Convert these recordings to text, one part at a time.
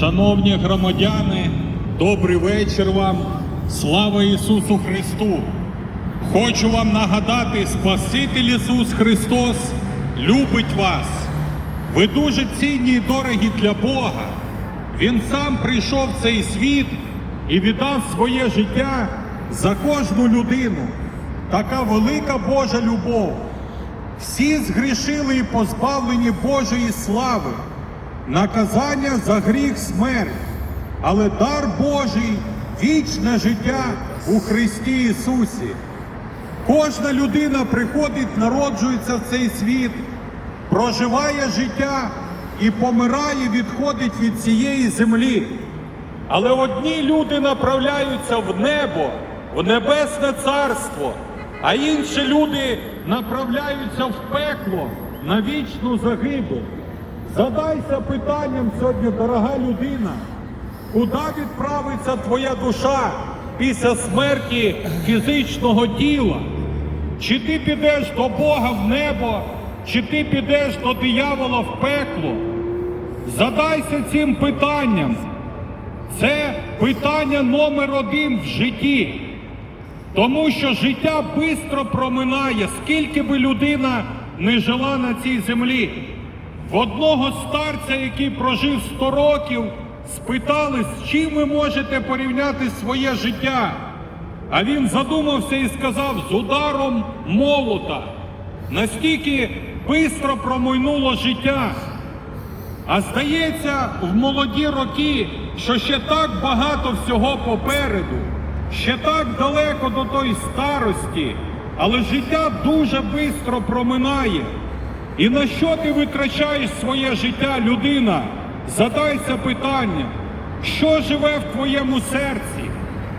Шановні громадяни, добрий вечір вам. Слава Ісусу Христу! Хочу вам нагадати, Спаситель Ісус Христос любить вас. Ви дуже цінні і дорогі для Бога. Він сам прийшов в цей світ і віддав своє життя за кожну людину. Така велика Божа любов. Всі згрішили і позбавлені Божої слави, наказання за гріх смерть, але дар Божий вічне життя у Христі Ісусі. Кожна людина приходить, народжується в цей світ, проживає життя і помирає, відходить від цієї землі. Але одні люди направляються в небо, в небесне царство, а інші люди направляються в пекло на вічну загибель. Задайся питанням сьогодні, дорога людина, куди відправиться твоя душа після смерті фізичного тіла? Чи ти підеш до Бога в небо, чи ти підеш до диявола в пекло? Задайся цим питанням. Це питання номер один в житті. Тому що життя швидко проминає, скільки би людина не жила на цій землі. В одного старця, який прожив 100 років, спитали, з чим ви можете порівняти своє життя. А він задумався і сказав з ударом молота. Настільки швидко промайнуло життя. А здається, в молоді роки, що ще так багато всього попереду, ще так далеко до тої старості, але життя дуже швидко проминає. І на що ти витрачаєш своє життя, людина? Задайся питанням, що живе в твоєму серці,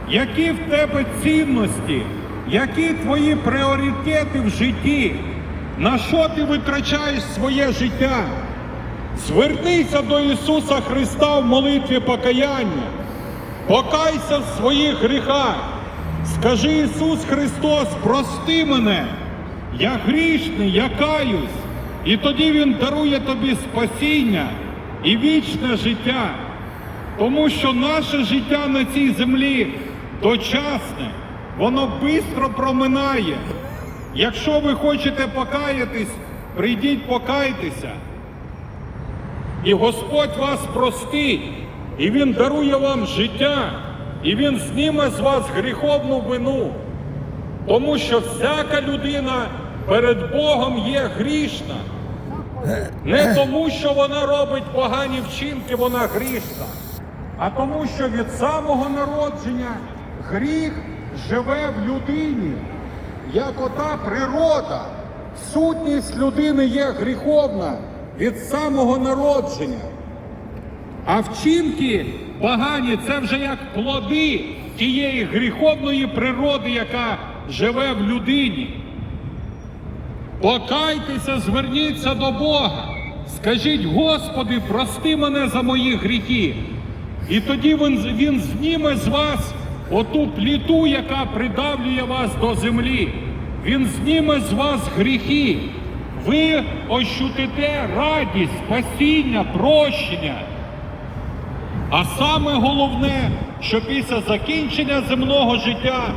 які в тебе цінності, які твої пріоритети в житті, на що ти витрачаєш своє життя? Звернися до Ісуса Христа в молитві покаяння, покайся в своїх гріхах. Скажи Ісус Христос, прости мене, я грішний, я каюсь. І тоді Він дарує тобі спасіння і вічне життя. Тому що наше життя на цій землі дочасне, воно швидко проминає. Якщо ви хочете покаятись, прийдіть покайтеся. І Господь вас простить, і Він дарує вам життя, і Він зніме з вас гріховну вину. Тому що всяка людина перед Богом є грішна. Не тому, що вона робить погані вчинки, вона грішна, а тому, що від самого народження гріх живе в людині, як ота природа. Сутність людини є гріховна від самого народження. А вчинки погані це вже як плоди тієї гріховної природи, яка живе в людині. Покайтеся, зверніться до Бога. Скажіть, Господи, прости мене за мої гріхи. І тоді він, він зніме з вас оту пліту, яка придавлює вас до землі. Він зніме з вас гріхи. Ви ощутите радість, спасіння, прощення. А саме головне, що після закінчення земного життя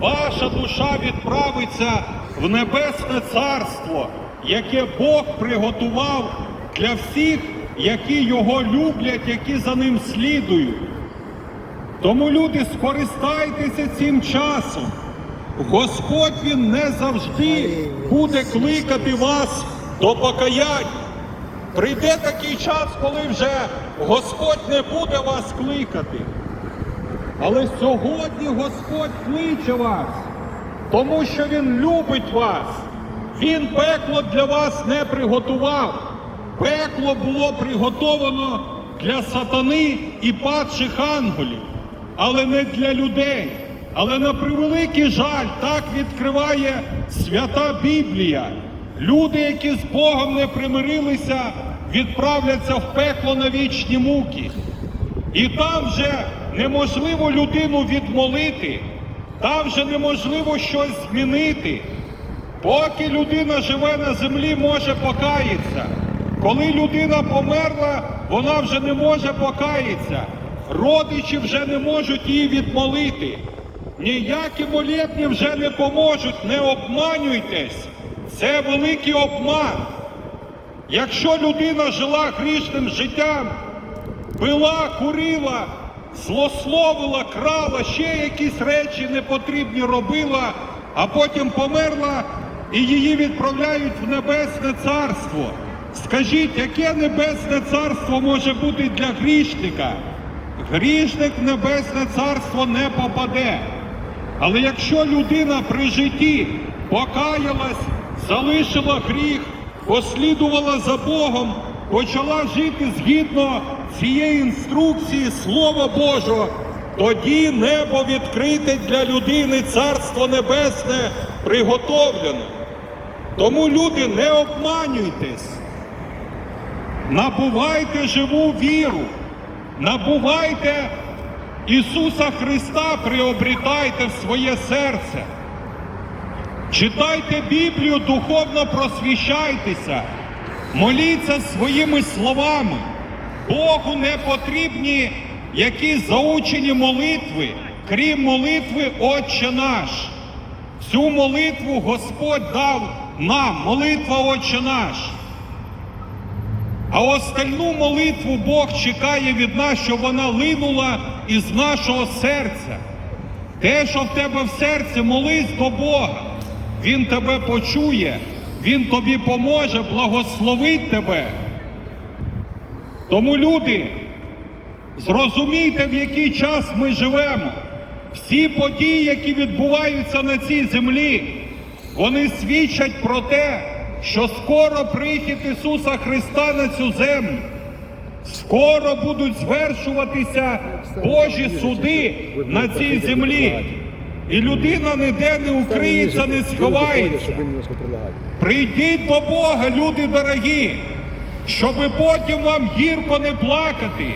ваша душа відправиться в небесне царство, яке Бог приготував для всіх, які його люблять, які за ним слідують. Тому, люди, скористайтеся цим часом. Господь Він не завжди буде кликати вас до покаяння. Прийде такий час, коли вже Господь не буде вас кликати. Але сьогодні Господь кличе вас, тому що Він любить вас. Він пекло для вас не приготував. Пекло було приготовано для сатани і падших ангелів, але не для людей. Але на превеликий жаль, так відкриває свята Біблія. Люди, які з Богом не примирилися, відправляться в пекло на вічні муки. І там вже неможливо людину відмолити, там вже неможливо щось змінити. Поки людина живе на землі, може покаятися, Коли людина померла, вона вже не може покаятися. Родичі вже не можуть її відмолити. Ніякі молебні вже не поможуть, не обманюйтесь. Це великий обман. Якщо людина жила грішним життям, пила, курила, злословила, крала, ще якісь речі непотрібні робила, а потім померла і її відправляють в небесне царство. Скажіть, яке небесне царство може бути для грішника? Грішник в небесне царство не попаде. Але якщо людина при житті покаялась, залишила гріх, послідувала за Богом, почала жити згідно цієї інструкції Слова Божого, тоді небо відкрите для людини Царство Небесне приготовлено. Тому люди не обманюйтесь, набувайте живу віру, набувайте Ісуса Христа, приобрітайте в своє серце. Читайте Біблію, духовно просвіщайтеся, моліться своїми словами. Богу не потрібні якісь заучені молитви, крім молитви Отче наш. Цю молитву Господь дав нам, молитва Отче наш. А остальну молитву Бог чекає від нас, щоб вона линула із нашого серця. Те, що в тебе в серці, молись до Бога. Він тебе почує, Він тобі поможе, благословить тебе. Тому люди, зрозумійте, в який час ми живемо. Всі події, які відбуваються на цій землі, вони свідчать про те, що скоро прихід Ісуса Христа на цю землю. Скоро будуть звершуватися Божі суди на цій землі. І людина ніде не укриється, не сховається. Прийдіть до Бога, люди дорогі, щоби потім вам гірко не плакати,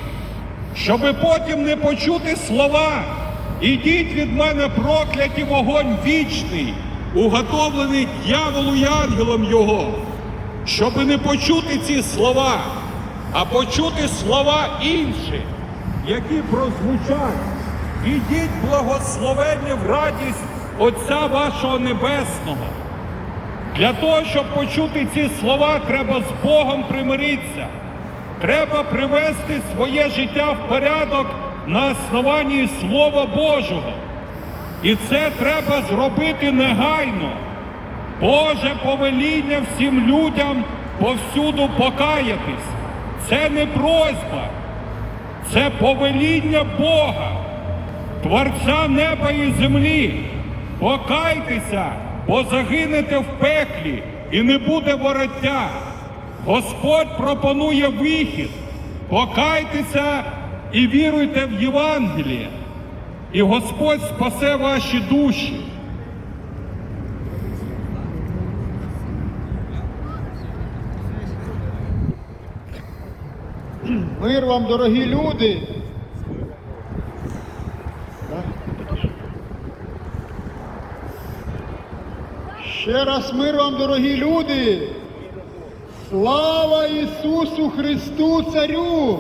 щоби потім не почути слова. Ідіть від мене прокляті вогонь вічний, уготовлений дьяволу і ангелам його, щоби не почути ці слова, а почути слова інші, які прозвучать. Ідіть благословенні в радість Отця вашого Небесного. Для того, щоб почути ці слова, треба з Богом примиритися. Треба привести своє життя в порядок на основанні Слова Божого. І це треба зробити негайно. Боже повеління всім людям повсюду покаятись. Це не просьба, це повеління Бога, Творця неба і землі. Покайтеся, бо загинете в пеклі і не буде вороття. Господь пропонує вихід. Покайтеся і віруйте в Євангеліє. І Господь спасе ваші душі. Мир вам, дорогі люди. Ще раз мир вам, дорогі люди. Слава Ісусу Христу Царю!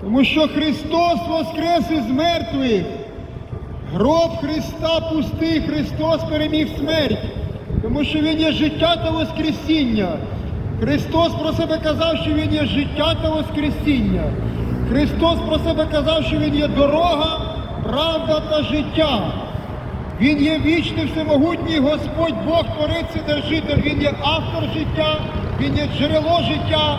Тому що Христос воскрес із мертвих. Гроб Христа пустий, Христос переміг смерть, тому що Він є життя та Воскресіння. Христос про себе казав, що Він є життя та Воскресіння. Христос про себе казав, що Він є дорога, правда та життя. Він є вічний всемогутній Господь Бог Творець і Держитель. Він є автор життя, Він є джерело життя,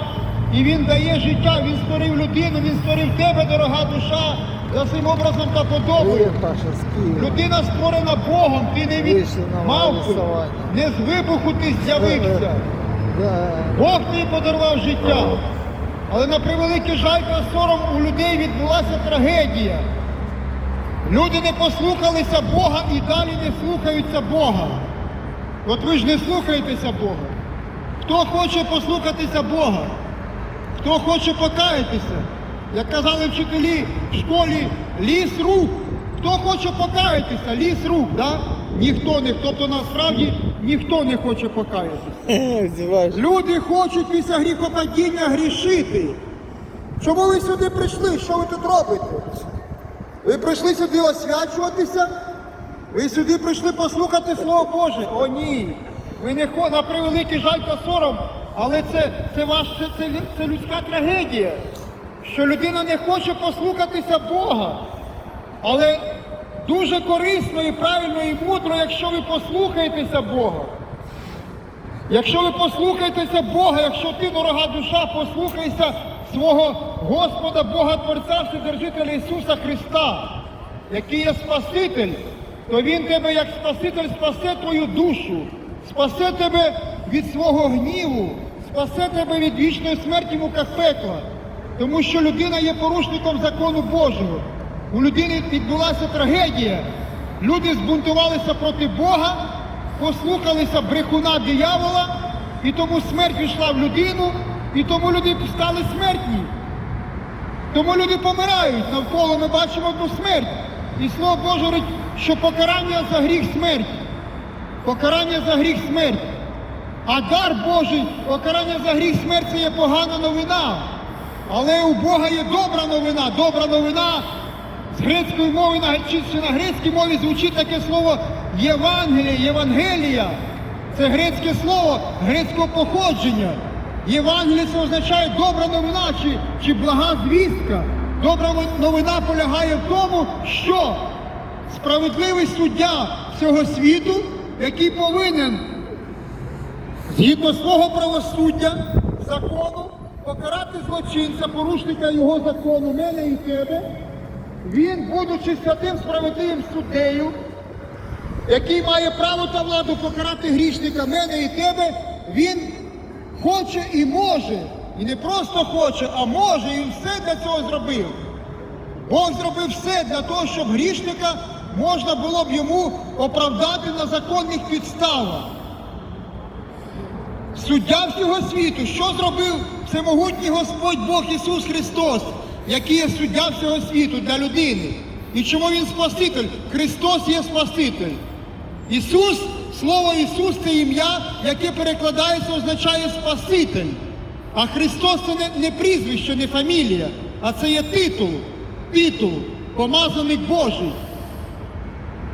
і Він дає життя. Він створив людину, Він створив тебе, дорога душа, за своїм образом та подобою. Людина створена Богом, ти не від голосування. не з вибуху ти з'явився. Бог тобі подарував життя. Але на превеликий жаль та сором у людей відбулася трагедія. Люди не послухалися Бога і далі не слухаються Бога. От ви ж не слухаєтеся Бога. Хто хоче послухатися Бога? Хто хоче покаятися? Як казали вчителі в школі, ліс рук. Хто хоче покаятися, ліс рук, да? Ніхто не, тобто насправді ніхто не хоче покаятися. Люди хочуть після гріхопадіння грішити. Чому ви сюди прийшли? Що ви тут робите? Ви прийшли сюди освячуватися? Ви сюди прийшли послухати Слово Боже? О, ні. Ви не хо на превеликий жаль та сором, але це, це, ваш, це, це, це людська трагедія, що людина не хоче послухатися Бога. Але дуже корисно і правильно і мудро, якщо ви послухаєтеся Бога. Якщо ви послухаєтеся Бога, якщо ти, дорога душа, послухайся свого Господа, Бога Творця, Вседержителя Ісуса Христа, який є Спаситель, то Він тебе як Спаситель спасе твою душу, спасе тебе від свого гніву, спасе тебе від вічної смерті в муках пекла. Тому що людина є порушником закону Божого. У людини відбулася трагедія. Люди збунтувалися проти Бога, послухалися брехуна диявола, і тому смерть пішла в людину, і тому люди стали смертні. Тому люди помирають навколо, ми бачимо одну смерть. І слово Боже говорить, що покарання за гріх смерть. Покарання за гріх смерть. А дар Божий, покарання за гріх смерть це є погана новина. Але у Бога є добра новина. Добра новина з грецької мови на чи на грецькій мові звучить таке слово Євангелія, Євангелія. Це грецьке слово грецького походження. Євангелія це означає добра новина чи, чи блага звістка. Добра новина полягає в тому, що справедливий суддя всього світу, який повинен згідно свого правосуддя, закону, покарати злочинця, порушника його закону, мене і тебе, він, будучи святим справедливим суддею, який має право та владу покарати грішника, мене і тебе, він хоче і може, і не просто хоче, а може, і все для цього зробив. Бог зробив все для того, щоб грішника можна було б йому оправдати на законних підставах. Суддя всього світу, що зробив всемогутній Господь Бог Ісус Христос, який є суддя всього світу для людини? І чому Він Спаситель? Христос є Спаситель. Ісус, слово Ісус це ім'я, яке перекладається, означає Спаситель. А Христос це не, не прізвище, не фамілія, а це є титул, титул, помазаник Божий.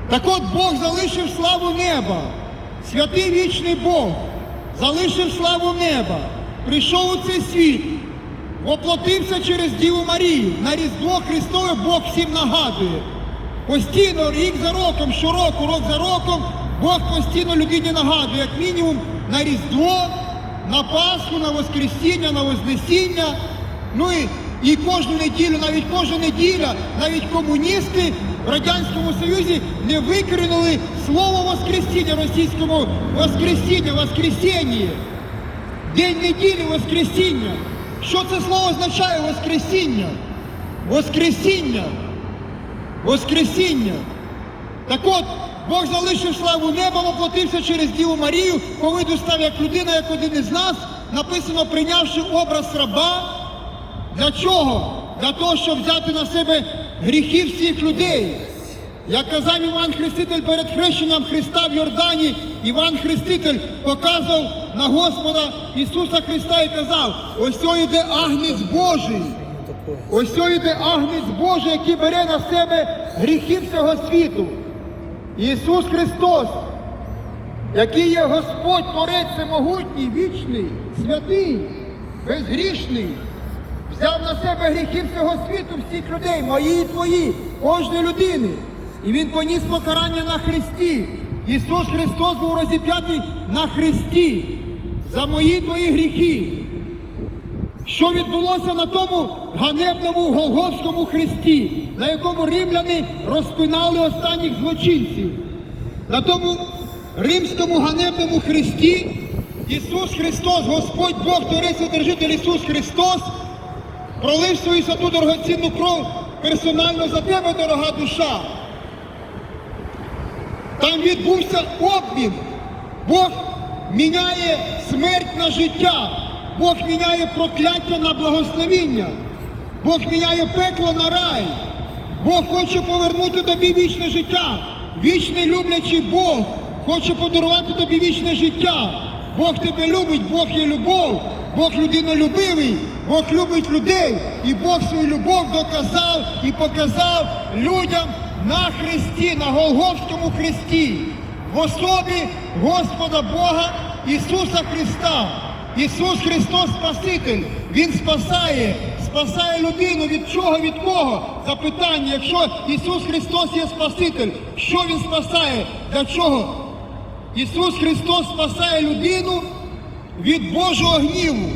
Так от Бог залишив славу неба, святий вічний Бог, залишив славу неба, прийшов у цей світ, воплотився через Діву Марію. На Різдво Христове Бог всім нагадує. Постійно, рік за роком, щороку, рок за роком, Бог постійно людині нагадує, як мінімум на Різдво, на Пасху, на Воскресіння, на Вознесіння. Ну і, і кожну неділю, навіть кожна неділя, навіть комуністи в Радянському Союзі не викринули слово Воскресіння російському Воскресіння, Воскресіння. День неділі Воскресіння. Що це слово означає Воскресіння? Воскресіння. Воскресіння. Так от, Бог залишив славу неба, воплотився через Діву Марію, по виду став як людина, як один із нас, написано, прийнявши образ раба. Для чого? Для того, щоб взяти на себе гріхи всіх людей. Як казав Іван Хреститель перед хрещенням Христа в Йордані, Іван Хреститель показав на Господа Ісуса Христа і казав, ось йде Агнець Божий. Ось йде Агнець Божий, який бере на себе гріхи всього світу. Ісус Христос, який є Господь, Творець Всемогутній, вічний, святий, безгрішний, взяв на себе гріхи всього світу, всіх людей, мої і твої, кожної людини. І Він поніс покарання на Христі. Ісус Христос був розіп'ятий на Христі за мої твої гріхи. Що відбулося на тому ганебному Голгофському хресті, на якому римляни розпинали останніх злочинців? На тому римському ганебному хресті Ісус Христос, Господь Бог, Творець Держитель Ісус Христос, пролив свою святу дорогоцінну кров персонально за тебе, дорога душа. Там відбувся обмін. Бог міняє смерть на життя. Бог міняє прокляття на благословіння. Бог міняє пекло на рай. Бог хоче повернути тобі вічне життя. Вічний люблячий Бог хоче подарувати тобі вічне життя. Бог тебе любить, Бог є любов, Бог людинолюбивий, Бог любить людей, і Бог свою любов доказав і показав людям на Христі, на Голгофському Христі, в особі Господа Бога Ісуса Христа. Ісус Христос Спаситель, Він спасає, спасає людину від чого, від кого? Запитання, якщо Ісус Христос є Спаситель, що Він спасає? Для чого? Ісус Христос спасає людину від Божого гніву.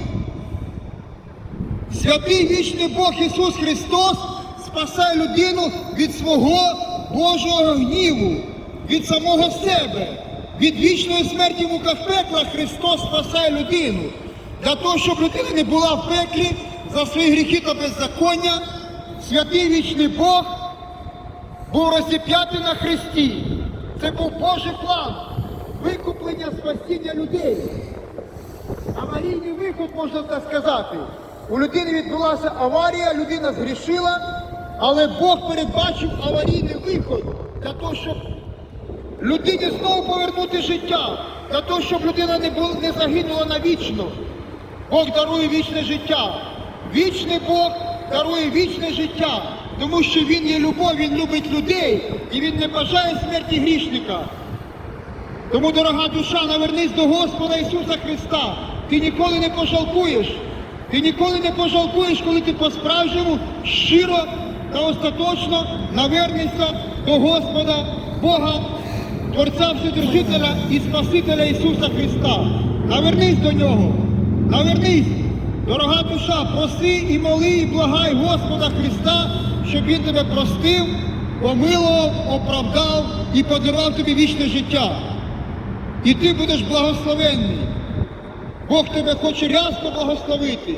Святий вічний Бог Ісус Христос спасає людину від свого Божого гніву, від самого себе, від вічної смерті в муках пекла Христос спасає людину. Для того, щоб людина не була в пеклі за свої гріхи та беззаконня, святий вічний Бог був розіп'ятий на Христі. Це був Божий план викуплення спасіння людей. Аварійний виход, можна так сказати. У людини відбулася аварія, людина згрішила, але Бог передбачив аварійний виход для того, щоб людині знову повернути життя, для того, щоб людина не, була, не загинула навічно. Бог дарує вічне життя. Вічний Бог дарує вічне життя, тому що Він є любов, Він любить людей і Він не бажає смерті грішника. Тому, дорога душа, навернись до Господа Ісуса Христа. Ти ніколи не пожалкуєш. Ти ніколи не пожалкуєш, коли ти по-справжньому щиро та остаточно навернешся до Господа Бога, Творця Вседержителя і Спасителя Ісуса Христа. Навернись до Нього. Навернись, дорога душа, проси і моли, і благай Господа Христа, щоб Він тебе простив, помилував, оправдав і подарував тобі вічне життя і ти будеш благословенний. Бог тебе хоче рясно благословити.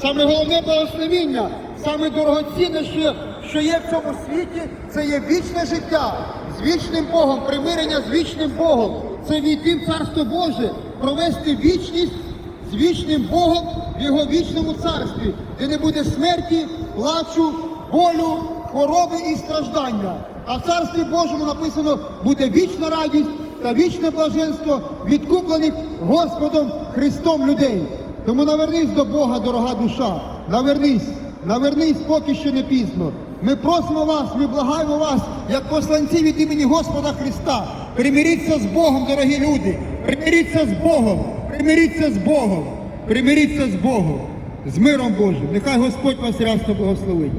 Саме головне благословіння, саме дорогоцінне, що, що є в цьому світі, це є вічне життя з вічним Богом, примирення з вічним Богом. Це війти в Царство Боже, провести вічність з вічним Богом в його вічному царстві, де не буде смерті, плачу, болю, хвороби і страждання. А в царстві Божому написано буде вічна радість та вічне блаженство відкуплених Господом Христом людей. Тому навернись до Бога, дорога душа. Навернись, навернись, поки що не пізно. Ми просимо вас, ми благаємо вас, як посланці від імені Господа Христа. Примиріться з Богом, дорогі люди. Примиріться з Богом, примиріться з Богом, примиріться з Богом, з миром Божим. Нехай Господь вас рясно благословить.